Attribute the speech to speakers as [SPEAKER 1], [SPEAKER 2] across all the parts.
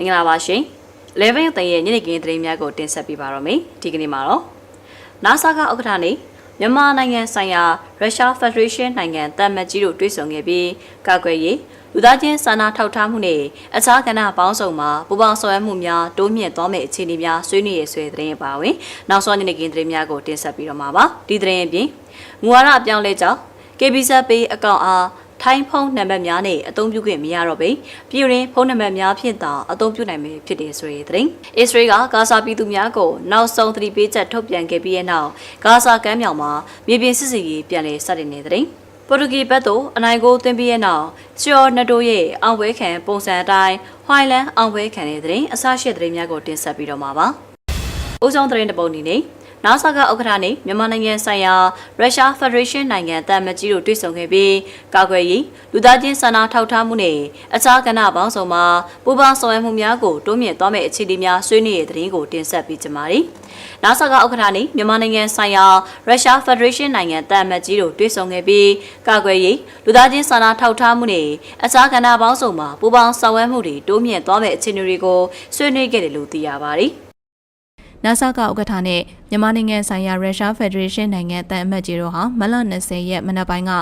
[SPEAKER 1] မင်္ဂလာပါရှင်11ရက်တရဲ့ညနေခင်းသတင်းများကိုတင်ဆက်ပေးပါတော့မယ်ဒီကနေ့မှာတော့ NASA ကဥက္ကဋ္ဌနေမြန်မာနိုင်ငံဆိုင်ရာ Russia Federation နိုင်ငံတမတ်ကြီးတို့တွေ့ဆုံခဲ့ပြီးကာကွယ်ရေးလူသားချင်းစာနာထောက်ထားမှုနဲ့အခြားကဏ္ဍပေါင်းစုံမှာပူးပေါင်းဆောင်ရွက်မှုများတိုးမြင့်သွားမယ့်အခြေအနေများဆွေးနွေးရဆွေးသတင်းပါဝင်နောက်ဆုံးညနေခင်းသတင်းများကိုတင်ဆက်ပြီးတော့မှာပါဒီသတင်းအပြင်မူဝါဒအပြောင်းလဲကြောင့် KBZ Pay အကောင့်အား ထိုင်းဖုန်းနံပါတ်များနဲ့အသုံးပြုခွင့်မရတော့ပေပြည်ရင်းဖုန်းနံပါတ်များဖြင့်သာအသုံးပြုနိုင်မယ်ဖြစ်တယ်ဆိုတဲ့သတင်း။အစ္စရေးကဂါဇာပြည်သူများကိုနောက်ဆုံးသတိပေးချက်ထုတ်ပြန်ခဲ့ပြီးတဲ့နောက်ဂါဇာကမ်းမြောင်မှာမြေပြင်စစ်စေးရေးပြန်လည်စတင်နေတဲ့သတင်း။ပေါ်တူဂီဘက်သို့အနိုင်ကိုသွင်းပြီးတဲ့နောက်ဆီယော်နတိုရဲ့အောင်ပွဲခံပုံစံအတိုင်းဟွိုင်လန်အောင်ပွဲခံတဲ့သတင်းအစရှိတဲ့သတင်းများကိုတင်ဆက်ပြီးတော့မှာပါ။ဦးဆုံးသတင်းတစ်ပုဒ်အနေ နဲ့နာဆာကဥက္ကဋ္ဌနဲ့မြန်မာနိုင်ငံဆိုင်ရာရုရှားဖက်ဒရေးရှင်းနိုင်ငံတမကြီးတို့တွေ့ဆုံခဲ့ပြီးကာကွယ်ရေးလူသားချင်းစာနာထောက်ထားမှုနဲ့အခြားကဏ္ဍပေါင်းစုံမှာပူးပေါင်းဆောင်ရွက်မှုများကိုတိုးမြင့်သွားမယ့်အခြေအနေများဆွေးနွေးရတဲ့သတင်းကိုတင်ဆက်ပေးကြပါမယ်။နာဆာကဥက္ကဋ္ဌနဲ့မြန်မာနိုင်ငံဆိုင်ရာရုရှားဖက်ဒရေးရှင်းနိုင်ငံတမကြီးတို့တွေ့ဆုံခဲ့ပြီးကာကွယ်ရေးလူသားချင်းစာနာထောက်ထားမှုနဲ့အခြားကဏ္ဍပေါင်းစုံမှာပူးပေါင်းဆောင်ရွက်မှုတွေတိုးမြင့်သွားမယ့်အခြေအနေတွေကိုဆွေးနွေးခဲ့တယ်လို့သိရပါတယ်။
[SPEAKER 2] NASA ကဥက္ကဋ္ဌနဲ့မြန်မာနိုင်ငံဆိုင်ရာရုရှားဖက်ဒရေးရှင်းနိုင်ငံတန်အမတ်ကြီးတို့ဟာမလ20ရက်မနက်ပိုင်းက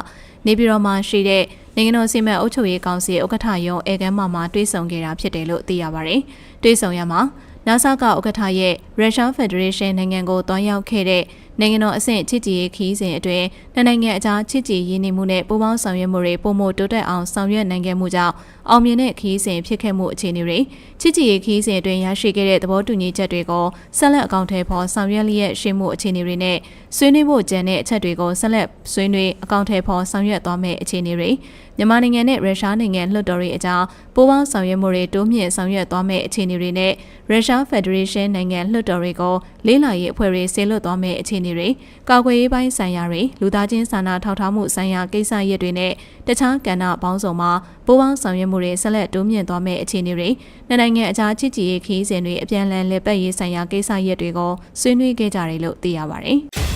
[SPEAKER 2] နေပြည်တော်မှာရှိတဲ့နိုင်ငံတော်စီမံအုပ်ချုပ်ရေးကောင်စီဥက္ကဋ္ဌရုံးအေကမ်းမှာမှတွေ့ဆုံခဲ့တာဖြစ်တယ်လို့သိရပါတယ်။တွေ့ဆုံရမှာ NASA ကဥက္ကဋ္ဌရဲ့ရုရှားဖက်ဒရေးရှင်းနိုင်ငံကိုတွားရောက်ခဲ့တဲ့ နိုင်ငံတော်အဆင့်ချစ်ကြည်ရေးခီးစဉ်အတွင်းနှစ်နိုင်ငံအကြားချစ်ကြည်ရင်းနှီးမှုနဲ့ပူးပေါင်းဆောင်ရွက်မှုတွေပုံမတိုးတက်အောင်ဆောင်ရွက်နိုင်ခဲ့မှုကြောင့်အောင်မြင်တဲ့ခီးစဉ်ဖြစ်ခဲ့မှုအခြေအနေတွေချစ်ကြည်ရေးခီးစဉ်အတွင်းရရှိခဲ့တဲ့သဘောတူညီချက်တွေကိုဆက်လက်အကောင့်ထဲပေါ်ဆောင်ရွက်လျက်ရှိမှုအခြေအနေတွေနဲ့ဆွေးနွေးဖို့ကြံတဲ့အချက်တွေကိုဆက်လက်ဆွေးနွေးအကောင့်ထဲပေါ်ဆောင်ရွက်သွားမယ့်အခြေအနေတွေမြန်မာနိုင်ငံနဲ့ရုရှားနိုင်ငံလွှတ်တော်တွေအကြားပူးပေါင်းဆောင်ရွက်မှုတွေတိုးမြင့်ဆောင်ရွက်သွားမယ့်အခြေအနေတွေနဲ့ရုရှားဖက်ဒရေးရှင်းနိုင်ငံလွှတ်တော်တွေကိုလေးလာရေးအဖွဲ့တွေဆေလွတ်သွားမယ့်အခြေအနေတွေကာကွယ်ရေးပိုင်းဆိုင်ရာတွေလူသားချင်းစာနာထောက်ထားမှုဆိုင်ရာကိစ္စရပ်တွေနဲ့တခြားကဏ္ဍပေါင်းစုံမှာပူးပေါင်းဆောင်ရွက်မှုတွေဆက်လက်တိုးမြင့်သွားမယ့်အခြေအနေတွေနှစ်နိုင်ငံအကြားချစ်ကြည်ရေးခီးစဉ်တွေအပြန်အလှန်လက်ပတ်ရေးဆိုင်ရာကိစ္စရပ်တွေကိုဆွေးနွေးခဲ့ကြတယ်လို့သိရပါတယ်။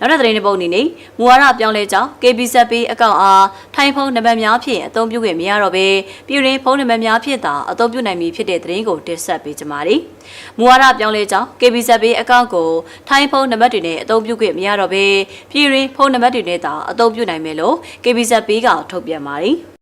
[SPEAKER 1] နောက်တဲ့သတင်းတစ်ပုဒ်အနေနဲ့မူဝါဒပြောင်းလဲကြောင်း KBZP အကောင့်အားထိုင်းဖုန်းနံပါတ်များဖြင့်အသုံးပြုခွင့်မရတော့ဘဲပြည်ရင်းဖုန်းနံပါတ်များဖြင့်သာအသုံးပြုနိုင်မည်ဖြစ်တဲ့သတင်းကိုတင်ဆက်ပေးကြပါမယ်။မူဝါဒပြောင်းလဲကြောင်း KBZP အကောင့်ကိုထိုင်းဖုန်းနံပါတ်တွေနဲ့အသုံးပြုခွင့်မရတော့ဘဲပြည်ရင်းဖုန်းနံပါတ်တွေနဲ့သာအသုံးပြုနိုင်မယ်လို့ KBZP ကထုတ်ပြန်ပါတယ်။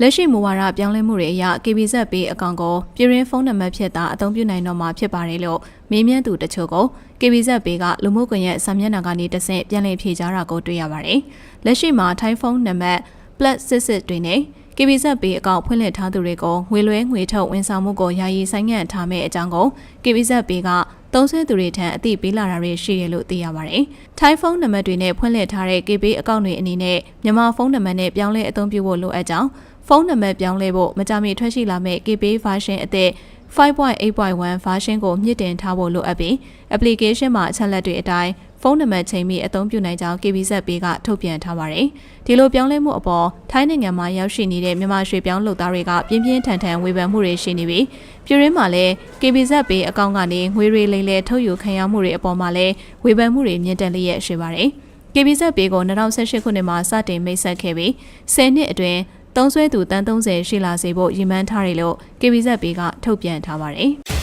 [SPEAKER 2] လက်ရှိမူဝါဒပြောင်းလဲမှုတွေအရ KBZ ပေးအကောင့်ကိုပြည်ရင်းဖုန်းနံပါတ်ဖြင့်သာအသုံးပြုနိုင်တော့မှာဖြစ်ပါတယ်လို့မေးမြန်းသူတချို့ကို KBZ ပေးကလူမှုကွန်ရက်စာမျက်နှာကနေတဆင့်ပြန်လည်ဖြေကြားတာကိုတွေ့ရပါတယ်။လက်ရှိမှာထိုင်းဖုန်းနံပါတ် +66 တွေနဲ့ KBZ ပေးအကောင့်ဖွင့်လှစ်ထားသူတွေကိုငွေလွှဲငွေထုတ်ဝန်ဆောင်မှုကိုယာယီဆိုင်ငံ့ထားမယ့်အကြောင်းကို KBZ ပေးကသုံးဆွဲသူတွေထံအသိပေးလာတာတွေရှိတယ်လို့သိရပါတယ်။ Thai ဖုန်းနံပါတ်တွေနဲ့ဖွင့်လှစ်ထားတဲ့ KB အကောင့်တွေအနေနဲ့မြန်မာဖုန်းနံပါတ်နဲ့ပြောင်းလဲအသုံးပြုဖို့လိုအပ်ကြောင်း ဖုန်းနံပါတ်ပြောင်းလဲဖို့မကြာမီထွက်ရှိလာမယ့် KB version အသစ်5.8.1 version ကိုမြင့်တင်ထားဖို့လိုအပ်ပြီး application မှာအချက်လက်တွေအတိုင်းဖုန်းနံပါတ်ချိန်ပြီးအသုံးပြုနိုင်ကြောင်း KBZ ပေးကထုတ်ပြန်ထားပါတယ်။ဒီလိုပြောင်းလဲမှုအပေါ်ထိုင်းနိုင်ငံမှာရောက်ရှိနေတဲ့မြန်မာရွှေပြောင်းလုပ်သားတွေကပြင်းပြင်းထန်ထန်ဝေဖန်မှုတွေရှိနေပြီးပြည်ရင်းမှာလည်း KBZ ပေးအကောင့်ကနေငွေတွေလိမ်လည်ထုတ်ယူခံရမှုတွေအပေါ်မှာလည်းဝေဖန်မှုတွေမြင့်တက်လျက်ရှိပါတယ်။ KBZ ပေးကို2018ခုနှစ်မှာစတင်မိတ်ဆက်ခဲ့ပြီး10နှစ်အတွင်း သုံးဆွဲသူတန်း30ရှိလာစေဖို့ရည်မှန်းထားတယ်လို့ KBZ ပေးကထုတ်ပြန်ထားပါတယ်။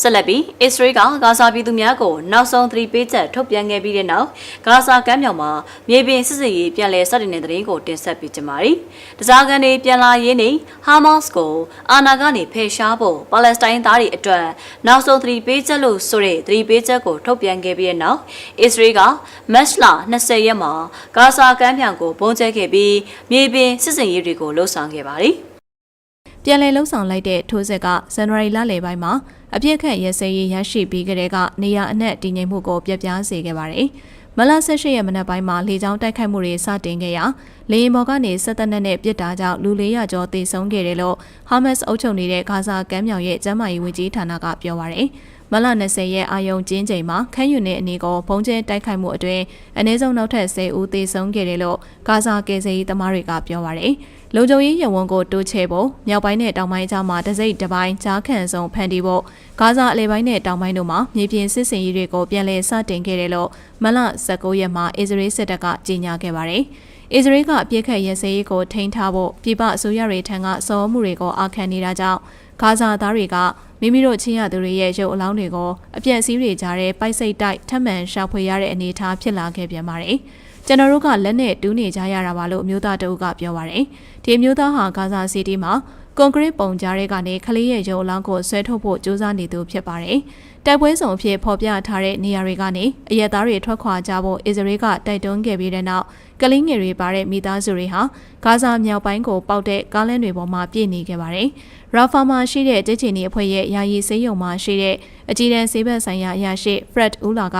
[SPEAKER 1] ဆက်လက်ပြီးအစ္စရေးကဂါဇာပြည်သူများကိုနောက်ဆုံးသတိပေးချက်ထုတ်ပြန်ခဲ့ပြီးတဲ့နောက်ဂါဇာကမ်းမြောင်မှာမြေပြင်စစ်စစ်ရေးပြန်လည်စတင်တဲ့တဲ့ရင်ကိုတင်ဆက်ပေးကြပါမယ်။တစားကန်တွေပြန်လာရင်းနဲ့ဟာမတ်စ်ကိုအာနာကနေဖယ်ရှားဖို့ပါလက်စတိုင်းသားတွေအတွက်နောက်ဆုံးသတိပေးချက်လို့ဆိုတဲ့သတိပေးချက်ကိုထုတ်ပြန်ခဲ့ပြီးတဲ့နောက်အစ္စရေးကမတ်လ20ရက်မှာဂါဇာကမ်းမြောင်ကိုပုံကျဲခဲ့ပြီးမြေပြင်စစ်စစ်ရေးတွေကိုလှုပ်ဆောင်ခဲ့ပါတယ်။
[SPEAKER 2] ပြန်လည်လှုပ်ဆောင်လိုက်တဲ့ထိုးစစ်ကဇန်နဝါရီလလယ်ပိုင်းမှာအပြစ်ခတ်ရဲစဲရေးရရှိပြီးကြတဲ့ကနေရအနှက်တည်ငြိမ်မှုကိုပြပြစေခဲ့ပါတယ်။မလ18ရက်မနက်ပိုင်းမှာလေကြောင်းတိုက်ခိုက်မှုတွေစတင်ခဲ့ရာလေယာဉ်ပေါ်ကနေစစ်တပ်နဲ့ပြစ်တာကြောင့်လူ400ကျော်သေဆုံးခဲ့တယ်လို့ဟာမတ်စ်အုပ်ချုပ်နေတဲ့ဂါဇာကမ်းမြောင်ရဲ့ကျန်းမာရေးဝန်ကြီးဌာနကပြောပါရယ်။ မလ20ရက်အာယုံကျင်းချိန်မှာခန်းယူနေအနေကိုဘုံကျဲတိုက်ခိုက်မှုအတွင်းအနည်းဆုံးနောက်ထပ်10ဦးသေဆုံးခဲ့တယ်လို့ဂါဇာကယ်ဆယ်ရေးသမားတွေကပြောပါရယ်။လုံခြုံရေးရဝန်ကိုတိုးချဲ့ဖို့မြောက်ပိုင်းနဲ့တောင်ပိုင်းကြားမှာတစိမ့်တစ်ပိုင်းကြားခံဆုံးဖန်တီးဖို့ဂါဇာအလဲပိုင်းနဲ့တောင်ပိုင်းတို့မှာမြေပြင်စစ်စင်ရေးတွေကိုပြန်လည်စတင်ခဲ့တယ်လို့မလ19ရက်မှာအစ္စရေးစစ်တပ်ကကြေညာခဲ့ပါတယ်။အစ္စရေးကအပြစ်ခတ်ရဲစဲရေးကိုထိန်းထားဖို့ပြည်ပအစိုးရတွေထံကစော်မှုတွေကိုအာခံနေတာကြောင့်ဂါဇာသားတွေက မိမိတို့ချင်းရသူတွေရဲ့ရုပ်အလောင်းတွေကိုအပြက်စီးတွေကြားတဲ့ပိုက်စိတ်တိုက်ထပ်မံရှာဖွေရတဲ့အနေအထားဖြစ်လာခဲ့ပြန်ပါတယ်။ကျွန်တော်တို့ကလက်နဲ့တူးနေကြရတာပါလို့အမျိုးသားတအုပ်ကပြောပါတယ်။ဒီအမျိုးသားဟာဂါဇာစီတီမှာ ကွန်ကရစ်ပုံကြားတွေကနေခလေးရဲ့ရုပ်အလောင်းကိုဆွဲထုတ်ဖို့ကြိုးစားနေသူဖြစ်ပါတယ်။တိုက်ပွဲဆောင်အဖြစ်ဖော်ပြထားတဲ့နေရာတွေကနေအရက်သားတွေထွက်ခွာကြဖို့အစ္စရေးကတိုက်တွန်းခဲ့ပြီးတဲ့နောက်ကလင်းငယ်တွေပါတဲ့မိသားစုတွေဟာဂါဇာမြောက်ပိုင်းကိုပေါက်တဲ့ကားလမ်းတွေပေါ်မှာပြည့်နေခဲ့ပါတယ်။ရာဖာမှာရှိတဲ့တချီနီအဖွဲ့ရဲ့ယာယီစေးရုံမှာရှိတဲ့အကြီးတန်းဆေးဘက်ဆိုင်ရာအရာရှိ Fred Ula က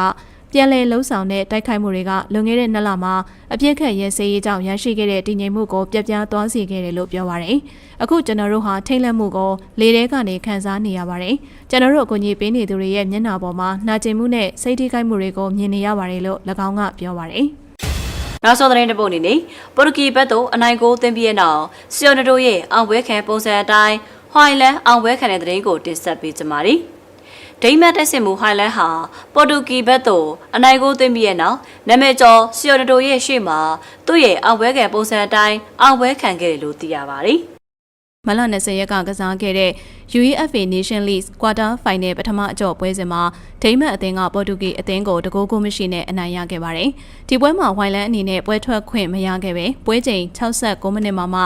[SPEAKER 2] ပြန်လည်လှုံ့ဆော်တဲ့တိုက်ခိုက်မှုတွေကလွန်ခဲ့တဲ့နှစ်လမှာအပြစ်ခတ်ရဲစေးရေးကြောင့်ရရှိခဲ့တဲ့တည်ငြိမ်မှုကိုပြပြသွားစေခဲ့တယ်လို့ပြောပါရယ်။အခုကျွန်တော်တို့ဟာထိတ်လန့်မှုကိုလေထဲကနေခံစားနေရပါတယ်။ကျွန်တော်တို့အကူအညီပေးနေသူတွေရဲ့မျက်နှာပေါ်မှာနှာကျင်မှုနဲ့စိတ်ထိခိုက်မှုတွေကိုမြင်နေရပါတယ်လို့၎င်းကပြောပါရယ်။
[SPEAKER 1] နောက်ဆုံးသတင်းတစ်ပုဒ်အနေနဲ့ပေါ်တူဂီဘက်သို့အနိုင်ကိုသွင်းပြီးတဲ့နောက်ဆီယိုနတိုရဲ့အောင်ပွဲခံပုံစံအတိုင်းဟိုင်လန်အောင်ပွဲခံတဲ့သတင်းကိုတင်ဆက်ပေးကြပါမယ်။ ဒိမတ်တက်စစ်မှုဟိုင်လန်ဟာပေါ်တူဂီဘက်သို့အနိုင်ကိုသွင်းပြီးတဲ့နောက်နာမည်ကျော်ဆီယိုနတိုရဲ့ရှေ့မှာသူ့ရဲ့အောင်ပွဲခံပုံစံအတိုင်းအောင်ပွဲခံခဲ့တယ်လို့သိရပါတယ်။
[SPEAKER 2] မလ20ရက်ကကစားခဲ့တဲ့ UEFA Nation League Quarter Final ပထမအကြော့ပွဲစဉ်မှာဒိမတ်အသင်းကပေါ်တူဂီအသင်းကိုတကိုးကိုမရှိနဲ့အနိုင်ရခဲ့ပါတယ်။ဒီပွဲမှာဝိုင်လန်အနေနဲ့ပွဲထွက်ခွင့်မရခဲ့ပဲပွဲချိန်69မိနစ်မှာမှ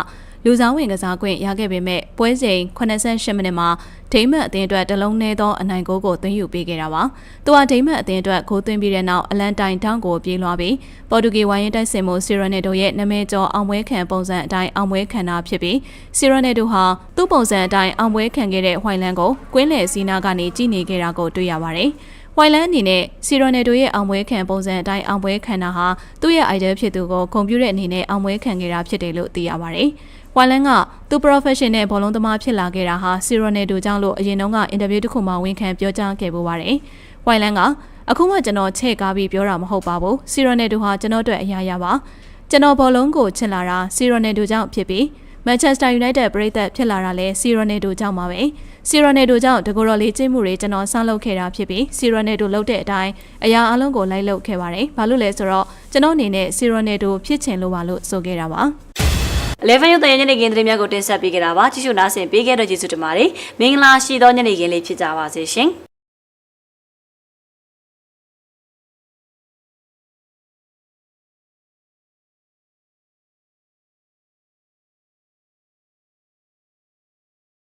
[SPEAKER 2] လူစားဝင်ကစားခွင့်ရခဲ့ပေမဲ့ပွဲချိန်88မိနစ်မှာဒိမတ်အသင်းအတွက်တလုံးနှဲသောအနိုင်ဂိုးကိုသွင်းယူပေးခဲ့တာပါ။သူဟာဒိမတ်အသင်းအတွက်ဂိုးသွင်းပြီးတဲ့နောက်အလန်တိုင်တောင်းကိုပြေးလွှားပြီးပေါ်တူဂီဝိုင်းရင်တိုက်စင်မှုဆီရနယ်ဒိုရဲ့နာမည်ကျော်အောင်ပွဲခံပုံစံအတိုင်းအောင်ပွဲခံတာဖြစ်ပြီးဆီရနယ်ဒိုဟာသူ့ပုံစံအတိုင်းအောင်ပွဲခံခဲ့တဲ့ဝိုင်လန်ကိုကွင်းလယ်စီနာကနေကြည့်နေခဲ့တာကိုတွေ့ရပါတယ်။ဝိုင်လန်အနေနဲ့ဆီရိုနယ်ဒိုရဲ့အောင်ပွဲခံပုံစံအတိုင်းအောင်ပွဲခံတာဟာသူ့ရဲ့ idol ဖြစ်သူကိုကွန်ပျူတာအနေနဲ့အောင်ပွဲခံခဲ့တာဖြစ်တယ်လို့သိရပါတယ်။ ဝိုင်လန်ကသူ professional ဘောလုံးသမားဖြစ်လာခဲ့တာဟာဆီရိုနယ်ဒိုကြောင့်လို့အရင်တုန်းကအင်တာဗျူးတစ်ခုမှဝန်ခံပြောကြားခဲ့ပူပါတယ်။ဝိုင်လန်ကအခုမှကျွန်တော်ချဲ့ကားပြီးပြောတာမဟုတ်ပါဘူး။ဆီရိုနယ်ဒိုဟာကျွန်တော်အတွက်အရာရာပါ။ကျွန်တော်ဘောလုံးကိုချစ်လာတာဆီရိုနယ်ဒိုကြောင့်ဖြစ်ပြီး Manchester United ပရိသတ်ဖြစ်လာတာလဲစီရိုနယ်ဒိုကြောင့်ပါပဲစီရိုနယ်ဒိုကြောင့်တကော်တော်လေးကျင်းမှုတွေကျွန်တော်ဆန်းလုပ်ခဲ့တာဖြစ်ပြီးစီရိုနယ်ဒိုလုပ်တဲ့အတိုင်းအရာအလုံးကိုလိုက်လုပ်ခဲ့ပါတယ်ဘာလို့လဲဆိုတော့ကျွန်တော်အနေနဲ့စီရိုနယ်ဒိုဖြစ်ချင်လို့ပါလို့ဆိုခဲ့တာပါ
[SPEAKER 1] 11ရုပ်တရညနေခင်းသတင်းများကိုတင်ဆက်ပေးကြတာပါကြည့်ရှုနားဆင်ပေးခဲ့တဲ့ကျေးဇူးတင်ပါတယ်မင်္ဂလာရှိသောညနေခင်းလေးဖြစ်ကြပါစေရှင်